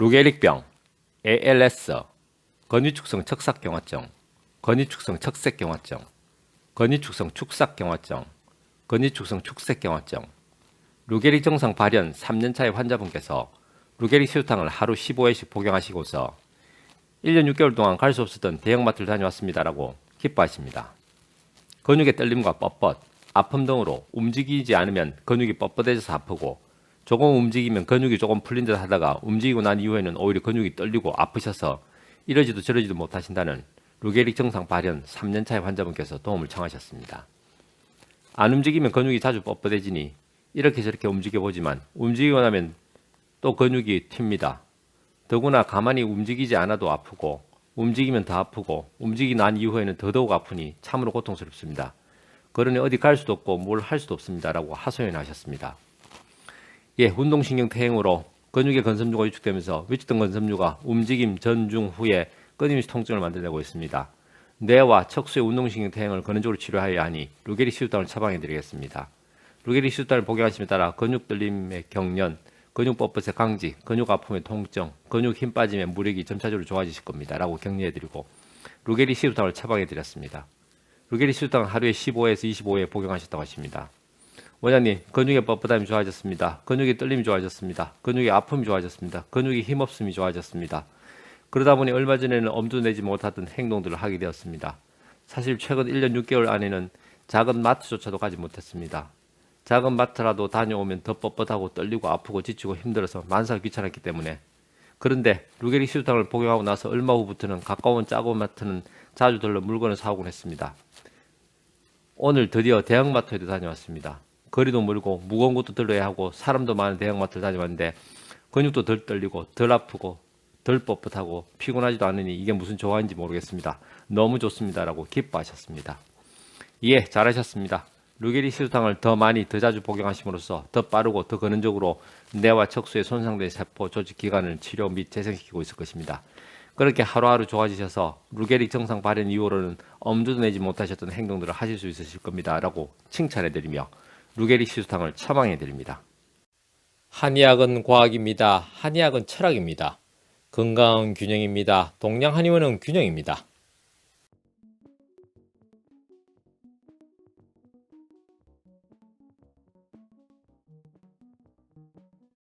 루게릭병, ALS, 건위축성 척삭경화증, 건위축성 척색경화증, 건위축성 축삭경화증, 건위축성 축색경화증, 루게릭 증상 발현 3년차의 환자분께서 루게릭 시루탕을 하루 15회씩 복용하시고서 1년 6개월 동안 갈 수 없었던 대형마트를 다녀왔습니다라고 기뻐하십니다. 근육의 떨림과 뻣뻣, 아픔 등으로 움직이지 않으면 근육이 뻣뻣해져서 아프고 조금 움직이면 근육이 조금 풀린 듯 하다가 움직이고 난 이후에는 오히려 근육이 떨리고 아프셔서 이러지도 저러지도 못하신다는 루게릭 증상 발현 3년차의 환자분께서 도움을 청하셨습니다. 안 움직이면 근육이 자주 뻣뻣해지니 이렇게 저렇게 움직여보지만 움직이고 나면 또 근육이 튑니다. 더구나 가만히 움직이지 않아도 아프고 움직이면 더 아프고 움직이고 난 이후에는 더더욱 아프니 참으로 고통스럽습니다. 그러니 어디 갈 수도 없고 뭘 할 수도 없습니다라고 하소연하셨습니다. 예, 운동신경 퇴행으로 근육의 건섬유가 위축되면서 위축된 건섬유가 움직임 전, 중, 후에 끊임없이 통증을 만들어내고 있습니다. 뇌와 척수의 운동신경 퇴행을 근원적으로 치료하여야 하니 루게리 시루탄을 처방해 드리겠습니다. 루게리 시루탄을 복용하심에 따라 근육 떨림의 경련, 근육 뻣뻣의 강지, 근육 아픔의 통증, 근육 힘 빠짐의 무력이 점차적으로 좋아지실 겁니다. 라고 격려해 드리고 루게리 시루탄을 처방해 드렸습니다. 루게리 시루탄은 하루에 15에서 25회 복용하셨다고 하십니다. 원장님, 근육의 뻣뻣함이 좋아졌습니다. 근육의 떨림이 좋아졌습니다. 근육의 아픔이 좋아졌습니다. 근육의 힘없음이 좋아졌습니다. 그러다 보니 얼마 전에는 엄두 내지 못하던 행동들을 하게 되었습니다. 사실 최근 1년 6개월 안에는 작은 마트조차도 가지 못했습니다. 작은 마트라도 다녀오면 더 뻣뻣하고 떨리고 아프고 지치고 힘들어서 만사 귀찮았기 때문에 그런데 루게리 시루탕을 복용하고 나서 얼마 후부터는 가까운 작은 마트는 자주 들러 물건을 사오곤 했습니다. 오늘 드디어 대형마트에도 다녀왔습니다. 거리도 멀고 무거운 것도 들러야 하고 사람도 많은 대형마트를 다녀왔는데 근육도 덜 떨리고 덜 아프고 덜 뻣뻣하고 피곤하지도 않으니 이게 무슨 조화인지 모르겠습니다. 너무 좋습니다라고 기뻐하셨습니다. 예, 잘하셨습니다. 루게리 시루탕을 더 많이 더 자주 복용하심으로써 더 빠르고 더 근원적으로 뇌와 척수에 손상된 세포 조직 기관을 치료 및 재생시키고 있을 것입니다. 그렇게 하루하루 좋아지셔서 루게리 증상 발현 이후로는 엄두도 내지 못하셨던 행동들을 하실 수 있으실 겁니다라고 칭찬해드리며 루게리 시루탕을 처방해 드립니다. 한의학은 과학입니다. 한의학은 철학입니다. 건강은 균형입니다. 동양 한의원은 균형입니다.